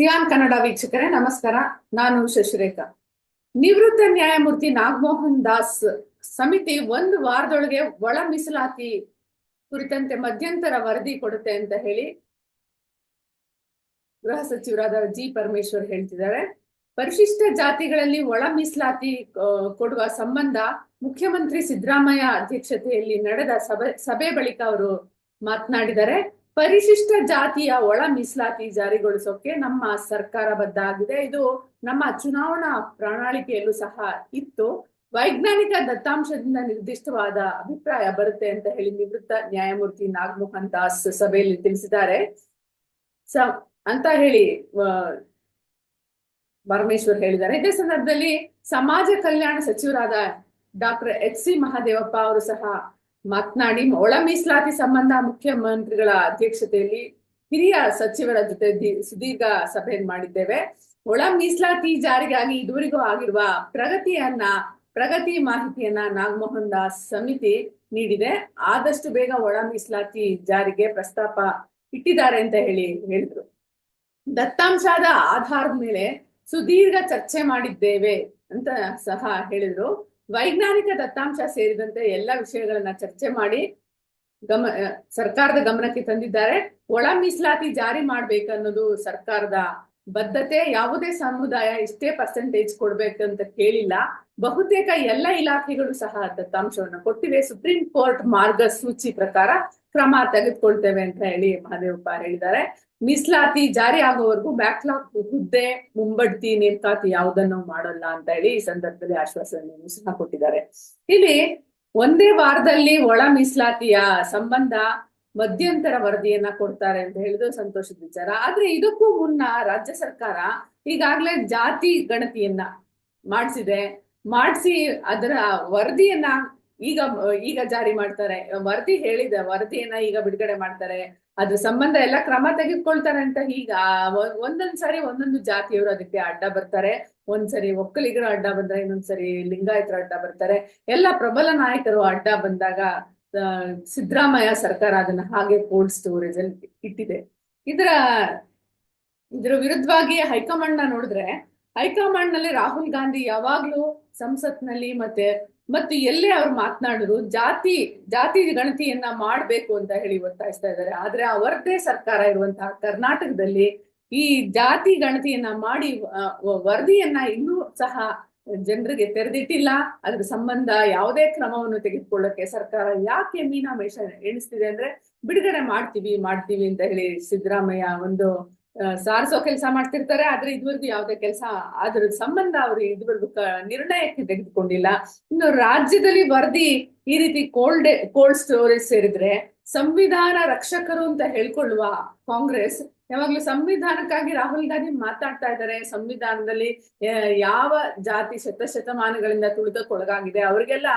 Xi'an Kannada ವೀಕ್ಷಕರೇ, ನಮಸ್ಕಾರ. ನಾನು ಶಶಿರೇಖಾ. ನಿವೃತ್ತ ನ್ಯಾಯಮೂರ್ತಿ ನಾಗಮೋಹನ್ ದಾಸ್ ಸಮಿತಿ ಒಂದು ವಾರದೊಳಗೆ ಒಳ ಮೀಸಲಾತಿ ಕುರಿತಂತೆ ಮಧ್ಯಂತರ ವರದಿ ಕೊಡುತ್ತೆ ಅಂತ ಹೇಳಿ ಗೃಹ ಸಚಿವರಾದ ಜಿ ಪರಮೇಶ್ವರ್ ಹೇಳ್ತಿದ್ದಾರೆ. ಪರಿಶಿಷ್ಟ ಜಾತಿಗಳಲ್ಲಿ ಒಳ ಮೀಸಲಾತಿ ಕೊಡುವ ಸಂಬಂಧ ಮುಖ್ಯಮಂತ್ರಿ ಸಿದ್ದರಾಮಯ್ಯ ಅಧ್ಯಕ್ಷತೆಯಲ್ಲಿ ನಡೆದ ಸಭೆ ಸಭೆ ಬಳಿಕ ಅವರು ಮಾತನಾಡಿದ್ದಾರೆ. ಪರಿಶಿಷ್ಟ ಜಾತಿಯ ಒಳ ಮೀಸಲಾತಿ ಜಾರಿಗೊಳಿಸೋಕೆ ನಮ್ಮ ಸರ್ಕಾರ ಬದ್ಧ ಆಗಿದೆ ಇದು ನಮ್ಮ ಚುನಾವಣಾ ಪ್ರಣಾಳಿಕೆಯಲ್ಲೂ ಸಹ ಇತ್ತು. ವೈಜ್ಞಾನಿಕ ದತ್ತಾಂಶದಿಂದ ನಿರ್ದಿಷ್ಟವಾದ ಅಭಿಪ್ರಾಯ ಬರುತ್ತೆ ಅಂತ ಹೇಳಿ ನಿವೃತ್ತ ನ್ಯಾಯಮೂರ್ತಿ ನಾಗಮೋಹನ್ ದಾಸ್ ಸಭೆಯಲ್ಲಿ ತಿಳಿಸಿದ್ದಾರೆ. ಸ, ಅಂತ ಹೇಳಿ ಪರಮೇಶ್ವರ್ ಹೇಳಿದ್ದಾರೆ. ಇದೇ ಸಂದರ್ಭದಲ್ಲಿ ಸಮಾಜ ಕಲ್ಯಾಣ ಸಚಿವರಾದ ಡಾಕ್ಟರ್ ಎಚ್ ಸಿ ಮಹಾದೇವಪ್ಪ ಅವರು ಸಹ ಮಾತನಾಡಿ ಒಳ ಮೀಸಲಾತಿ ಸಂಬಂಧ ಮುಖ್ಯಮಂತ್ರಿಗಳ ಅಧ್ಯಕ್ಷತೆಯಲ್ಲಿ ಹಿರಿಯ ಸಚಿವರ ಜೊತೆ ಸುದೀರ್ಘ ಸಭೆಯನ್ನು ಮಾಡಿದ್ದೇವೆ. ಒಳ ಮೀಸಲಾತಿ ಜಾರಿಗಾಗಿ ಇದುವರೆಗೂ ಆಗಿರುವ ಪ್ರಗತಿಯನ್ನ, ಪ್ರಗತಿ ಮಾಹಿತಿಯನ್ನ ನಾಗಮೋಹನ್ ದಾಸ್ ಸಮಿತಿ ನೀಡಿದೆ. ಆದಷ್ಟು ಬೇಗ ಒಳ ಮೀಸಲಾತಿ ಜಾರಿಗೆ ಪ್ರಸ್ತಾಪ ಇಟ್ಟಿದ್ದಾರೆ ಅಂತ ಹೇಳಿ ಹೇಳಿದ್ರು. ದತ್ತಾಂಶದ ಆಧಾರದ ಮೇಲೆ ಸುದೀರ್ಘ ಚರ್ಚೆ ಮಾಡಿದ್ದೇವೆ ಅಂತ ಸಹ ಹೇಳಿದ್ರು. ವೈಜ್ಞಾನಿಕ ದತ್ತಾಂಶ ಸೇರಿದಂತೆ ಎಲ್ಲ ವಿಷಯಗಳನ್ನ ಚರ್ಚೆ ಮಾಡಿ ಗಮ ಸರ್ಕಾರದ ಗಮನಕ್ಕೆ ತಂದಿದ್ದಾರೆ. ಒಳ ಮೀಸಲಾತಿ ಜಾರಿ ಮಾಡ್ಬೇಕನ್ನೋದು ಸರ್ಕಾರದ ಬದ್ಧತೆ. ಯಾವುದೇ ಸಮುದಾಯ ಇಷ್ಟೇ ಪರ್ಸೆಂಟೇಜ್ ಕೊಡ್ಬೇಕಂತ ಕೇಳಿಲ್ಲ. ಬಹುತೇಕ ಎಲ್ಲ ಇಲಾಖೆಗಳು ಸಹ ದತ್ತಾಂಶವನ್ನು ಕೊಟ್ಟಿವೆ. ಸುಪ್ರೀಂ ಕೋರ್ಟ್ ಮಾರ್ಗಸೂಚಿ ಪ್ರಕಾರ ಕ್ರಮ ತೆಗೆದುಕೊಳ್ತೇವೆ ಅಂತ ಹೇಳಿ ಮಹದೇವಪ್ಪ ಹೇಳಿದ್ದಾರೆ. ಮೀಸಲಾತಿ ಜಾರಿ ಆಗೋವರೆಗೂ ಬ್ಯಾಕ್ಲಾಗ್ ಹುದ್ದೆ ಮುಂಬಡ್ತಿ ನೇಮಕಾತಿ ಯಾವುದನ್ನು ಮಾಡಲ್ಲ ಅಂತ ಹೇಳಿ ಈ ಸಂದರ್ಭದಲ್ಲಿ ಆಶ್ವಾಸನೆಯನ್ನು ಕೊಟ್ಟಿದ್ದಾರೆ. ಇಲ್ಲಿ ಒಂದೇ ವಾರದಲ್ಲಿ ಒಳ ಮೀಸಲಾತಿಯ ಸಂಬಂಧ ಮಧ್ಯಂತರ ವರದಿಯನ್ನ ಕೊಡ್ತಾರೆ ಅಂತ ಹೇಳಿದ್ರು ಸಂತೋಷದ ವಿಚಾರ. ಆದ್ರೆ ಇದಕ್ಕೂ ಮುನ್ನ ರಾಜ್ಯ ಸರ್ಕಾರ ಈಗಾಗಲೇ ಜಾತಿ ಗಣತಿಯನ್ನ ಮಾಡಿಸಿದೆ. ಮಾಡಿಸಿ ಅದರ ವರದಿಯನ್ನ ಈಗ ಈಗ ಜಾರಿ ಮಾಡ್ತಾರೆ. ವರದಿ ಹೇಳಿದ, ವರದಿಯನ್ನ ಈಗ ಬಿಡುಗಡೆ ಮಾಡ್ತಾರೆ. ಅದ್ರ ಸಂಬಂಧ ಎಲ್ಲ ಕ್ರಮ ತೆಗೆದುಕೊಳ್ತಾರೆ ಅಂತ ಈಗ ಒಂದೊಂದ್ ಸಾರಿ ಒಂದೊಂದು ಜಾತಿಯವರು ಅದಕ್ಕೆ ಅಡ್ಡ ಬರ್ತಾರೆ. ಒಂದ್ಸರಿ ಒಕ್ಕಲಿಗರು ಅಡ್ಡ ಬಂದ್ರೆ ಇನ್ನೊಂದ್ಸರಿ ಲಿಂಗಾಯತರು ಅಡ್ಡ ಬರ್ತಾರೆ. ಎಲ್ಲ ಪ್ರಬಲ ನಾಯಕರು ಅಡ್ಡ ಬಂದಾಗ ಸಿದ್ದರಾಮಯ್ಯ ಸರ್ಕಾರ ಅದನ್ನ ಹಾಗೆ ಕೋಲ್ಡ್ ಸ್ಟೋರೇಜ್ ಅಲ್ಲಿ ಇಟ್ಟಿದೆ. ಇದರ ಇದರ ವಿರುದ್ಧವಾಗಿ ಹೈಕಮಾಂಡ್ನ ನೋಡಿದ್ರೆ ಹೈಕಮಾಂಡ್ನಲ್ಲಿ ರಾಹುಲ್ ಗಾಂಧಿ ಯಾವಾಗ್ಲೂ ಸಂಸತ್ನಲ್ಲಿ ಮತ್ತೆ ಮತ್ತು ಎಲ್ಲೇ ಅವ್ರು ಮಾತನಾಡಿದ್ರು, ಜಾತಿ ಜಾತಿ ಗಣತಿಯನ್ನ ಮಾಡ್ಬೇಕು ಅಂತ ಹೇಳಿ ಒತ್ತಾಯಿಸ್ತಾ ಇದ್ದಾರೆ. ಆದ್ರೆ ಅವರದೇ ಸರ್ಕಾರ ಇರುವಂತಹ ಕರ್ನಾಟಕದಲ್ಲಿ ಈ ಜಾತಿ ಗಣತಿಯನ್ನ ಮಾಡಿ ವರದಿಯನ್ನ ಇನ್ನೂ ಸಹ ಜನರಿಗೆ ತೆರೆದಿಟ್ಟಿಲ್ಲ. ಅದ್ರ ಸಂಬಂಧ ಯಾವುದೇ ಕ್ರಮವನ್ನು ತೆಗೆದುಕೊಳ್ಳಕ್ಕೆ ಸರ್ಕಾರ ಯಾಕೆ ಮೀನಾಮೇಷ ಎಣಿಸ್ತಿದೆ ಅಂದ್ರೆ ಬಿಡುಗಡೆ ಮಾಡ್ತೀವಿ ಮಾಡ್ತೀವಿ ಅಂತ ಹೇಳಿ ಸಿದ್ದರಾಮಯ್ಯ ಒಂದು ಸಾರಿಸೋ ಕೆಲಸ ಮಾಡ್ತಿರ್ತಾರೆ, ಆದ್ರೆ ಇದುವರೆಗೂ ಯಾವುದೇ ಕೆಲಸ ಅದ್ರ ಸಂಬಂಧ ಅವರು ಇದುವರೆಗೂ ನಿರ್ಣಯಕ್ಕೆ ತೆಗೆದುಕೊಂಡಿಲ್ಲ. ಇನ್ನು ರಾಜ್ಯದಲ್ಲಿ ವರದಿ ಈ ರೀತಿ ಕೋಲ್ಡ್ ಕೋಲ್ಡ್ ಸ್ಟೋರೇಜ್ ಸೇರಿದ್ರೆ ಸಂವಿಧಾನ ರಕ್ಷಕರು ಅಂತ ಹೇಳ್ಕೊಳ್ಳುವ ಕಾಂಗ್ರೆಸ್, ಯಾವಾಗ್ಲೂ ಸಂವಿಧಾನಕ್ಕಾಗಿ ರಾಹುಲ್ ಗಾಂಧಿ ಮಾತಾಡ್ತಾ ಇದ್ದಾರೆ. ಸಂವಿಧಾನದಲ್ಲಿ ಯಾವ ಜಾತಿ ಶತಶತಮಾನಗಳಿಂದ ತುಳಿದಕ್ಕೊಳಗಾಗಿದೆ ಅವ್ರಿಗೆಲ್ಲ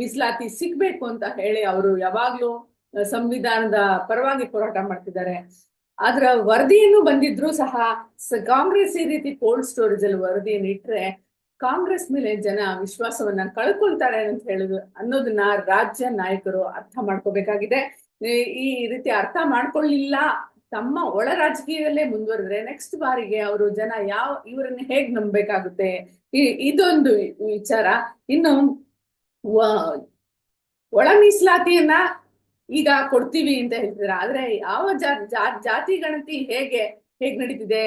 ಮೀಸಲಾತಿ ಸಿಗ್ಬೇಕು ಅಂತ ಹೇಳಿ ಅವರು ಯಾವಾಗ್ಲೂ ಸಂವಿಧಾನದ ಪರವಾಗಿ ಹೋರಾಟ ಮಾಡ್ತಿದ್ದಾರೆ. ಆದ್ರ ವರದಿಯನ್ನು ಬಂದಿದ್ರು ಸಹ ಕಾಂಗ್ರೆಸ್ ಈ ರೀತಿ ಕೋಲ್ಡ್ ಸ್ಟೋರೇಜ್ ಅಲ್ಲಿ ವರದಿಯನ್ನು ಇಟ್ರೆ ಕಾಂಗ್ರೆಸ್ ಮೇಲೆ ಜನ ವಿಶ್ವಾಸವನ್ನ ಕಳ್ಕೊಳ್ತಾರೆ ಅಂತ ಹೇಳುದು ಅನ್ನೋದನ್ನ ರಾಜ್ಯ ನಾಯಕರು ಅರ್ಥ ಮಾಡ್ಕೋಬೇಕಾಗಿದೆ. ಈ- ರೀತಿ ಅರ್ಥ ಮಾಡ್ಕೊಳ್ಳಿಲ್ಲ ತಮ್ಮ ಒಳ ರಾಜಕೀಯದಲ್ಲೇ ಮುಂದುವರೆದ್ರೆ ನೆಕ್ಸ್ಟ್ ಬಾರಿಗೆ ಅವರು ಜನ ಯಾವ, ಇವರನ್ನ ಹೇಗ್ ನಂಬಬೇಕಾಗುತ್ತೆ? ಇದೊಂದು ವಿಚಾರ. ಇನ್ನು ಒಳ ಮೀಸಲಾತಿಯನ್ನ ಈಗ ಕೊಡ್ತೀವಿ ಅಂತ ಹೇಳ್ತಿದ್ರ ಆದ್ರೆ ಯಾವ ಜಾತಿ ಗಣತಿ ಹೇಗೆ, ಹೇಗ್ ನಡೀತಿದೆ?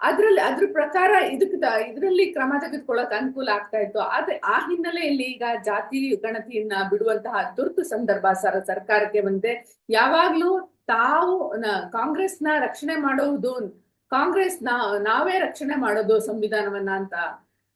ಅದ್ರಲ್ಲಿ, ಅದ್ರ ಪ್ರಕಾರ ಇದಕ್ಕೆ ಇದರಲ್ಲಿ ಕ್ರಮ ತೆಗೆದುಕೊಳ್ಳಕ್ ಅನುಕೂಲ ಆಗ್ತಾ ಇತ್ತು. ಆದ್ರೆ ಆ ಹಿನ್ನೆಲೆಯಲ್ಲಿ ಈಗ ಜಾತಿ ಗಣತಿಯನ್ನ ಬಿಡುವಂತಹ ತುರ್ತು ಸಂದರ್ಭ ಸರ್, ಸರ್ಕಾರಕ್ಕೆ ಬಂದೆ ಯಾವಾಗ್ಲೂ ತಾವು ಕಾಂಗ್ರೆಸ್ನ ರಕ್ಷಣೆ ಮಾಡುವುದು ಕಾಂಗ್ರೆಸ್ ನಾವೇ ರಕ್ಷಣೆ ಮಾಡೋದು ಸಂವಿಧಾನವನ್ನ ಅಂತ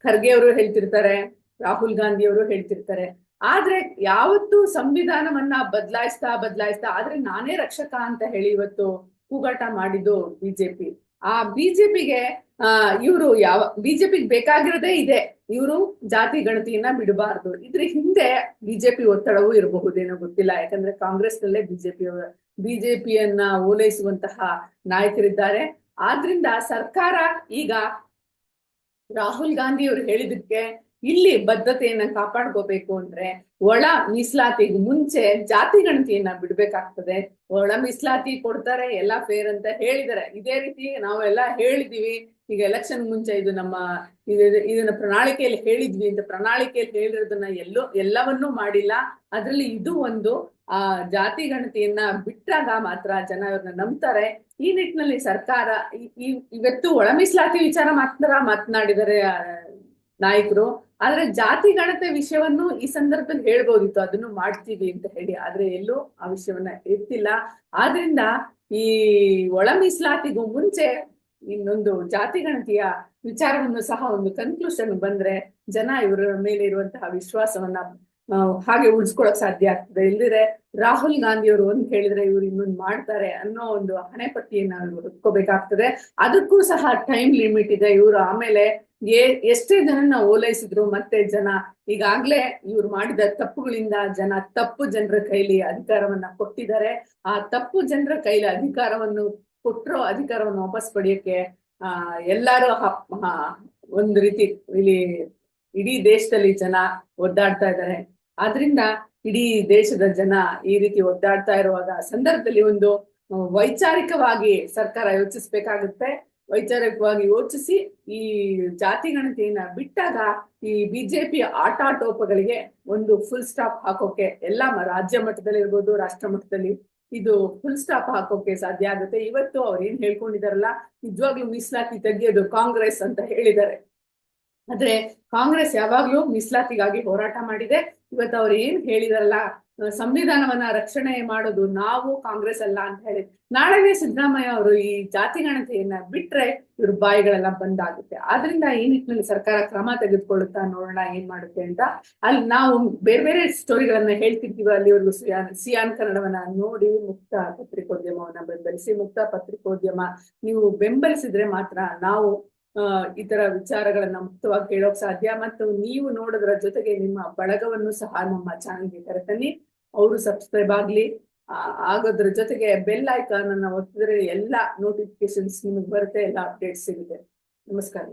ಖರ್ಗೆ ಅವರು ಹೇಳ್ತಿರ್ತಾರೆ, ರಾಹುಲ್ ಗಾಂಧಿ ಅವರು ಹೇಳ್ತಿರ್ತಾರೆ. ಆದ್ರೆ ಯಾವತ್ತೂ ಸಂವಿಧಾನವನ್ನ ಬದಲಾಯಿಸ್ತಾ ಬದಲಾಯಿಸ್ತಾ, ಆದ್ರೆ ನಾನೇ ರಕ್ಷಕ ಅಂತ ಹೇಳಿ ಇವತ್ತು ಕೂಗಾಟ ಮಾಡಿದ್ದು ಬಿಜೆಪಿ. ಆ ಬಿಜೆಪಿಗೆ, ಆ, ಇವರು ಯಾವ, ಬಿಜೆಪಿಗೆ ಬೇಕಾಗಿರೋದೇ ಇದೆ. ಇವರು ಜಾತಿ ಗಣತಿಯನ್ನ ಬಿಡಬಾರ್ದು. ಇದ್ರ ಹಿಂದೆ ಬಿಜೆಪಿ ಒತ್ತಡವೂ ಇರಬಹುದೇನೋ ಗೊತ್ತಿಲ್ಲ. ಯಾಕಂದ್ರೆ ಕಾಂಗ್ರೆಸ್ ನಲ್ಲೇ ಬಿಜೆಪಿ ಬಿಜೆಪಿಯನ್ನ ಓಲೈಸುವಂತಹ ನಾಯಕರಿದ್ದಾರೆ. ಆದ್ರಿಂದ ಸರ್ಕಾರ ಈಗ ರಾಹುಲ್ ಗಾಂಧಿ ಅವರು ಹೇಳಿದಕ್ಕೆ ಇಲ್ಲಿ ಬದ್ಧತೆಯನ್ನ ಕಾಪಾಡ್ಕೋಬೇಕು ಅಂದ್ರೆ ಒಳ ಮೀಸಲಾತಿಗೆ ಮುಂಚೆ ಜಾತಿ ಗಣತಿಯನ್ನ ಬಿಡ್ಬೇಕಾಗ್ತದೆ. ಒಳ ಮೀಸಲಾತಿ ಕೊಡ್ತಾರೆ, ಎಲ್ಲಾ ಫೇರ್ ಅಂತ ಹೇಳಿದ್ದಾರೆ ಇದೇ ರೀತಿ ನಾವೆಲ್ಲ ಹೇಳಿದೀವಿ. ಈಗ ಎಲೆಕ್ಷನ್ ಮುಂಚೆ ಇದು ನಮ್ಮ ಇದನ್ನ ಪ್ರಣಾಳಿಕೆಯಲ್ಲಿ ಹೇಳಿದ್ವಿ ಅಂತ ಪ್ರಣಾಳಿಕೆಯಲ್ಲಿ ಹೇಳಿರೋದನ್ನ ಎಲ್ಲೋ ಎಲ್ಲವನ್ನೂ ಮಾಡಿಲ್ಲ. ಅದ್ರಲ್ಲಿ ಇದು ಒಂದು, ಆ, ಜಾತಿ ಗಣತಿಯನ್ನ ಬಿಟ್ಟಾಗ ಮಾತ್ರ ಜನ ಇವ್ರನ್ನ ನಂಬ್ತಾರೆ. ಈ ನಿಟ್ಟಿನಲ್ಲಿ ಸರ್ಕಾರ ಇವತ್ತು ಒಳ ಮೀಸಲಾತಿ ವಿಚಾರ ಮಾತ್ರ ಮಾತನಾಡಿದರೆ ನಾಯಕರು. ಆದ್ರೆ ಜಾತಿ ಗಣತೆ ವಿಷಯವನ್ನು ಈ ಸಂದರ್ಭದಲ್ಲಿ ಹೇಳ್ಬೋದಿತ್ತು. ಅದನ್ನು ಮಾಡ್ತೀವಿ ಅಂತ ಹೇಳಿ. ಆದ್ರೆ ಎಲ್ಲೂ ಆ ವಿಷಯವನ್ನ ಎತ್ತಿಲ್ಲ. ಆದ್ರಿಂದ ಈ ಒಳ ಮೀಸಲಾತಿಗೂ ಮುಂಚೆ ಇನ್ನೊಂದು ಜಾತಿ ಗಣತಿಯ ವಿಚಾರವನ್ನು ಸಹ ಒಂದು ಕನ್ಕ್ಲೂಷನ್ ಬಂದ್ರೆ ಜನ ಇವರ ಮೇಲೆ ಇರುವಂತಹ ವಿಶ್ವಾಸವನ್ನ ಹಾಗೆ ಉಳಿಸ್ಕೊಳಕ್ ಸಾಧ್ಯ ಆಗ್ತದೆ. ಇಲ್ದಿದ್ರೆ ರಾಹುಲ್ ಗಾಂಧಿ ಅವರು ಒಂದ್ ಹೇಳಿದ್ರೆ ಇವ್ರು ಇನ್ನೊಂದ್ ಮಾಡ್ತಾರೆ ಅನ್ನೋ ಒಂದು ಹಣೆಪಟ್ಟಿಯನ್ನ ಪಟ್ಟಿಯನ್ನ ಹೊತ್ಕೋಬೇಕಾಗ್ತದೆ ಅದಕ್ಕೂ ಸಹ ಟೈಮ್ ಲಿಮಿಟ್ ಇದೆ. ಇವರು ಆಮೇಲೆ ಏ ಎಷ್ಟೇ ಜನನ ಓಲೈಸಿದ್ರು ಮತ್ತೆ ಜನ ಈಗಾಗ್ಲೇ ಇವ್ರು ಮಾಡಿದ ತಪ್ಪುಗಳಿಂದ ಜನ ತಪ್ಪು ಜನರ ಕೈಲಿ ಅಧಿಕಾರವನ್ನ ಕೊಟ್ಟಿದ್ದಾರೆ. ಆ ತಪ್ಪು ಜನರ ಕೈಲಿ ಅಧಿಕಾರವನ್ನು ಕೊಟ್ಟರೋ ಅಧಿಕಾರವನ್ನು ವಾಪಸ್ ಪಡೆಯಕ್ಕೆ, ಆ, ಎಲ್ಲಾರು ಒಂದು ರೀತಿ ಇಲ್ಲಿ ಇಡೀ ದೇಶದಲ್ಲಿ ಜನ ಒದ್ದಾಡ್ತಾ ಇದ್ದಾರೆ. ಆದ್ರಿಂದ ಇಡೀ ದೇಶದ ಜನ ಈ ರೀತಿ ಒದ್ದಾಡ್ತಾ ಇರುವಾಗ ಸಂದರ್ಭದಲ್ಲಿ ಒಂದು ವೈಚಾರಿಕವಾಗಿ ಸರ್ಕಾರ ಯೋಚಿಸ್ಬೇಕಾಗುತ್ತೆ. ವೈಚಾರಿಕವಾಗಿ ಯೋಚಿಸಿ ಈ ಜಾತಿ ಗಣತಿಯನ್ನ ಬಿಟ್ಟಾಗ ಈ ಬಿಜೆಪಿ ಆಟಾಟೋಪಗಳಿಗೆ ಒಂದು ಫುಲ್ ಸ್ಟಾಪ್ ಹಾಕೋಕೆ ಎಲ್ಲ ರಾಜ್ಯ ಮಟ್ಟದಲ್ಲಿ ಇರ್ಬೋದು, ರಾಷ್ಟ್ರ ಮಟ್ಟದಲ್ಲಿ ಇದು ಫುಲ್ ಸ್ಟಾಪ್ ಹಾಕೋಕೆ ಸಾಧ್ಯ ಆಗುತ್ತೆ. ಇವತ್ತು ಅವ್ರು ಏನ್ ಹೇಳ್ಕೊಂಡಿದಾರಲ್ಲ, ನಿಜವಾಗ್ಲೂ ಮೀಸಲಾತಿ ತೆಗೆಯೋದು ಕಾಂಗ್ರೆಸ್ ಅಂತ ಹೇಳಿದ್ದಾರೆ. ಆದ್ರೆ ಕಾಂಗ್ರೆಸ್ ಯಾವಾಗ್ಲೂ ಮೀಸಲಾತಿಗಾಗಿ ಹೋರಾಟ ಮಾಡಿದೆ. ಇವತ್ತು ಅವ್ರು ಏನ್ ಹೇಳಿದಾರಲ್ಲ ಸಂವಿಧಾನವನ್ನ ರಕ್ಷಣೆ ಮಾಡೋದು ನಾವು ಕಾಂಗ್ರೆಸ್ ಅಲ್ಲ ಅಂತ ಹೇಳಿ, ನಾಳೆನೇ ಸಿದ್ದರಾಮಯ್ಯ ಅವರು ಈ ಜಾತಿ ಗಣತಿಯನ್ನ ಬಿಟ್ರೆ ಇವ್ರ ಬಾಯಿಗಳೆಲ್ಲ ಬಂದಾಗುತ್ತೆ. ಆದ್ರಿಂದ ಈ ನಿಟ್ಟಿನಲ್ಲಿ ಸರ್ಕಾರ ಕ್ರಮ ತೆಗೆದುಕೊಳ್ಳುತ್ತಾ ನೋಡೋಣ ಏನ್ ಮಾಡುತ್ತೆ ಅಂತ. ಅಲ್ಲಿ ನಾವು ಬೇರೆ ಬೇರೆ ಸ್ಟೋರಿಗಳನ್ನ ಹೇಳ್ತಿದ್ದೀವಿ, ಅಲ್ಲಿವರೆಗೂ ಸಿಯಾನ್ ಸಿಯಾನ್ ಕನ್ನಡವನ್ನ ನೋಡಿ ಮುಕ್ತ ಪತ್ರಿಕೋದ್ಯಮವನ್ನ ಬೆಂಬಲಿಸಿ, ಮುಕ್ತ ಪತ್ರಿಕೋದ್ಯಮ ನೀವು ಬೆಂಬಲಿಸಿದ್ರೆ ಮಾತ್ರ ನಾವು ಈ ತರ ವಿಚಾರಗಳನ್ನ ಮುಕ್ತವಾಗಿ ಕೇಳೋಕ್ ಸಾಧ್ಯ. ಮತ್ತು ನೀವು ನೋಡೋದ್ರ ಜೊತೆಗೆ ನಿಮ್ಮ ಬಳಗವನ್ನು ಸಹ ನಮ್ಮ ಚಾನಲ್ಗೆ ಕರೆತನ್ನಿ. ಅವರು ಸಬ್ಸ್ಕ್ರೈಬ್ ಆಗ್ಲಿ ಆಗೋದ್ರ ಜೊತೆಗೆ ಬೆಲ್ ಐಕಾನ್ ಅನ್ನ ಒತ್ತಿದ್ರೆ ಎಲ್ಲಾ ನೋಟಿಫಿಕೇಶನ್ಸ್ ನಿಮಗೆ ಬರುತ್ತೆ, ಎಲ್ಲಾ ಅಪ್ಡೇಟ್ ಸಿಗುತ್ತೆ. ನಮಸ್ಕಾರ.